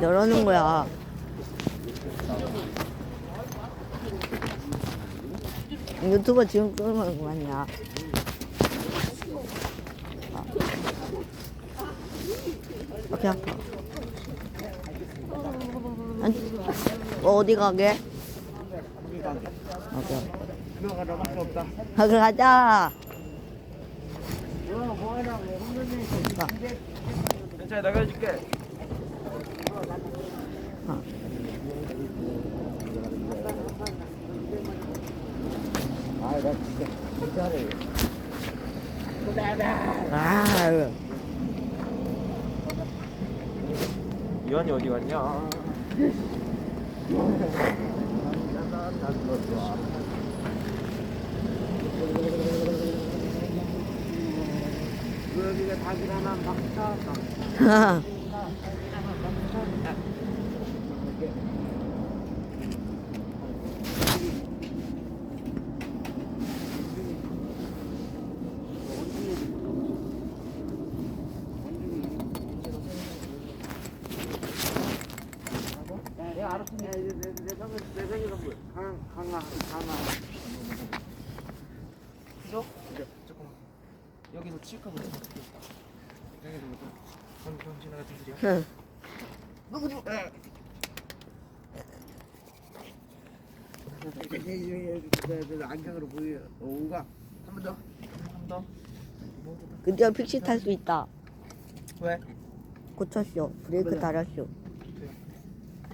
열어놓은 거야. 유튜버 지금 끄는 거 아니야? 어깨 아파. 어, 어디 가게? 너밖에 없다. 아, 그래, 가자. 괜찮아 내가 해줄게. 어. 아 나 진짜 진짜래. 아, 이완이 어디 갔냐? 여기가 닭이 하나 막사 여기서 칠까 보자 여기서 보자 그럼 그럼 지나가 주세요 응. 안경으로 보여. 오가. 한 번 더. 한더 드디어 픽시 탈 수 있다. 왜? 고쳤쇼. 브레이크 달았쇼.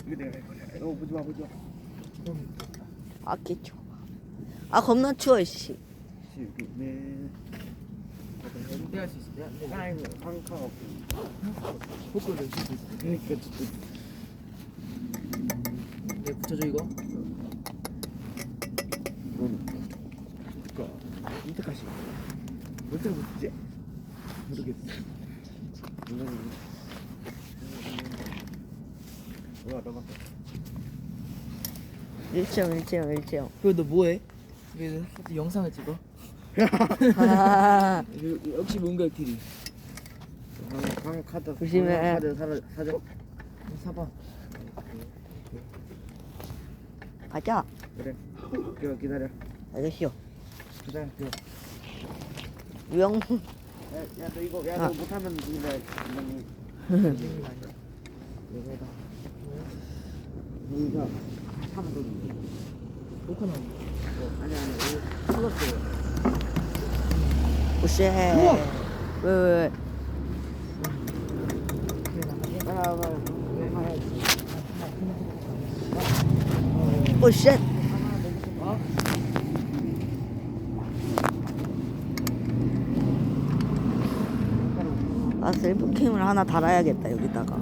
이거 내가 할 거야. 어, 보지 마, 보지 마. 아, 개추워. 아, 겁나 추워, 씨. 네. 내가 할수 있어 내가 아이고, 방카 없고. 있어 그러니까 진짜. 내가 붙여줘 이거 응. 그니까. 이때까지. 몇 살부터 지 모르겠어. 와, 너밖에. 1층, 1층, 1층. 그너 뭐해? 왜 영상을 찍어? 아, 여- 역시 뭔가 길이 방, 방 카드. 조심해. 방 카드 사라, 사줘. 사봐 가자. 그래. 기다려, 기다려. 아저씨요. 기다려. 기다려. 유영. 야, 야, 너 이거, 야, 너 아. 못하면 아니야 여기다. 여기가 하면 되지. 녹화 나온 어, 아니, 아니, 여기 풀었어요. 오씨. 왜, 왜, 왜. 아, 아, 아, 오씨. 아, 셀프 캠을 하나 달아야겠다, 여기다가.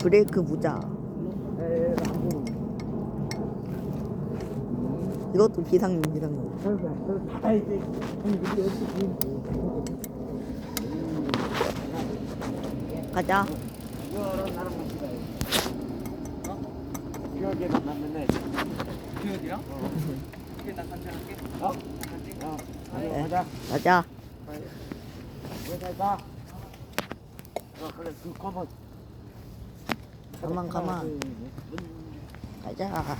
브레이크 부자. 이것도 비상용, 비상용. 가자. 어? 기억에 만났는데. 기억이랑? 그래 나 같이 할게 어? 어, 가자, 네. 가자. 가자. 왜? 어, 그래, 그 커버. 가만, 가만. 가자.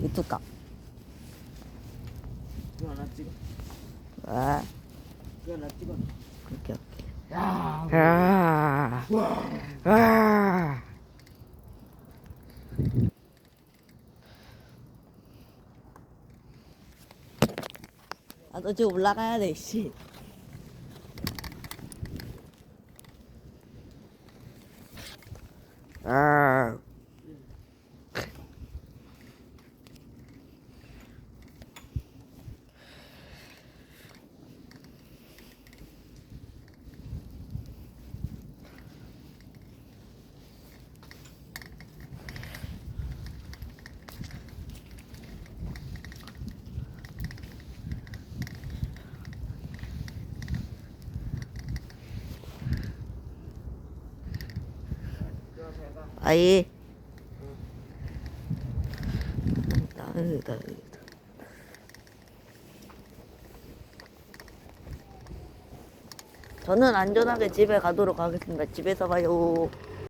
유튜브 이거 하나 찍어. 아, 이거 하나 찍어. 그렇게 할게. 야, 아, 아. 아, 너 지금 올라가야 돼, 씨. 아. 아이 나이다 저는 안전하게 집에 가도록 하겠습니다. 집에서 봐요.